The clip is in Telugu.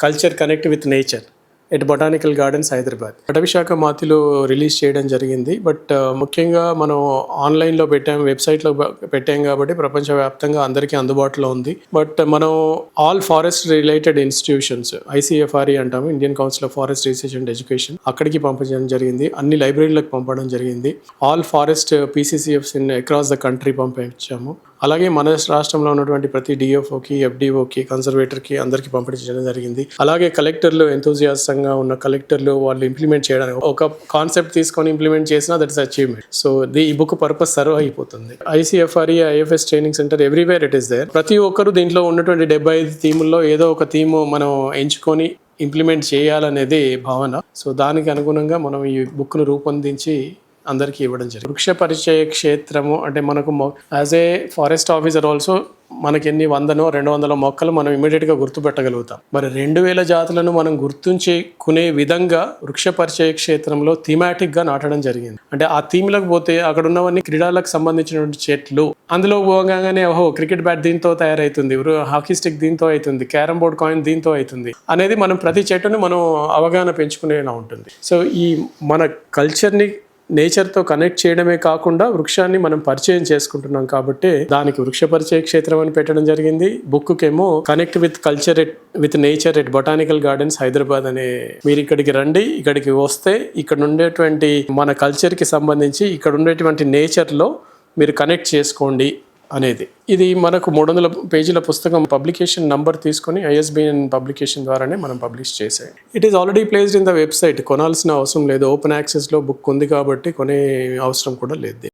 Culture connect with nature at botanical gardens Hyderabad అటవీశాఖ మాతిలో రిలీజ్ చేయడం జరిగింది. బట్ uh, ముఖ్యంగా మనం ఆన్లైన్లో పెట్టాం వెబ్సైట్లో పెట్టాం కాబట్టి ప్రపంచవ్యాప్తంగా అందరికీ అందుబాటులో ఉంది. బట్ uh, మనం all forest related institutions ICFRE E అంటాము Indian council of forest research and education అక్కడికి పంపించడం జరిగింది. అన్ని లైబ్రరీలకు పంపడం జరిగింది. All forest PCCFs in across the country పంపించాము. అలాగే మన రాష్ట్రంలో ఉన్నటువంటి ప్రతి డిఎఫ్ఓకి ఎఫ్డిఓకి కన్సర్వేటర్కి అందరికీ పంపించడం జరిగింది. అలాగే కలెక్టర్లు ఎంతూజియాసంగా ఉన్న కలెక్టర్లు వాళ్ళు ఇంప్లిమెంట్ చేయడానికి ఒక కాన్సెప్ట్ తీసుకొని ఇంప్లిమెంట్ చేసినా that is achievement so the ఈ బుక్ పర్పస్ సర్వ్ అయిపోతుంది. ICFRE IFS training centre everywhere it is there ప్రతి ఒక్కరు దీంట్లో ఉన్నటువంటి డెబ్బై ఐదు థీముల్లో ఏదో ఒక థీమ్ మనం ఎంచుకొని ఇంప్లిమెంట్ చేయాలనేది భావన. సో దానికి అనుగుణంగా మనం ఈ బుక్ను రూపొందించి అందరికీ ఇవ్వడం జరిగింది. వృక్ష పరిచయ క్షేత్రము అంటే మనకు as a forest officer also మనకి ఎన్ని వందనో రెండు వందల మొక్కలు మనం ఇమీడియట్గా గుర్తుపెట్టగలుగుతాం. మరి రెండు వేల జాతులను మనం గుర్తుంచుకునే విధంగా వృక్ష పరిచయ క్షేత్రంలో థీమాటిక్గా నాటడం జరిగింది. అంటే ఆ థీమ్లకు పోతే అక్కడ ఉన్నవన్నీ క్రీడలకు సంబంధించినటువంటి చెట్లు. అందులో పోగానే ఓహో క్రికెట్ బ్యాట్ దీంతో తయారవుతుంది హాకీ స్టిక్ దీంతో అవుతుంది క్యారమ్ బోర్డ్ కాయిన్ దీంతో అవుతుంది అనేది మనం ప్రతి చెట్టును మనం అవగాహన పెంచుకునేలా ఉంటుంది. సో ఈ మన కల్చర్ని నేచర్తో కనెక్ట్ చేయడమే కాకుండా వృక్షాన్ని మనం పరిచయం చేసుకుంటున్నాం కాబట్టి దానికి వృక్ష పరిచయ క్షేత్రం అని పెట్టడం జరిగింది. బుక్కుకేమో connect with culture at with nature at botanical gardens Hyderabad అనే మీరు ఇక్కడికి రండి ఇక్కడికి వస్తే ఇక్కడ ఉండేటువంటి మన కల్చర్కి సంబంధించి ఇక్కడ ఉండేటువంటి నేచర్లో మీరు కనెక్ట్ చేసుకోండి. అనేది. ఇది మనకు మూడు వందల పేజీల పుస్తకం పబ్లికేషన్ నంబర్ తీసుకొని ఐఎస్బిఎన్ పబ్లికేషన్ ద్వారానే మనం పబ్లిష్ చేసాం it is already placed in the website కొనాల్సిన అవసరం లేదు. ఓపెన్ యాక్సెస్లో బుక్ ఉంది కాబట్టి కొనే అవసరం కూడా లేదు.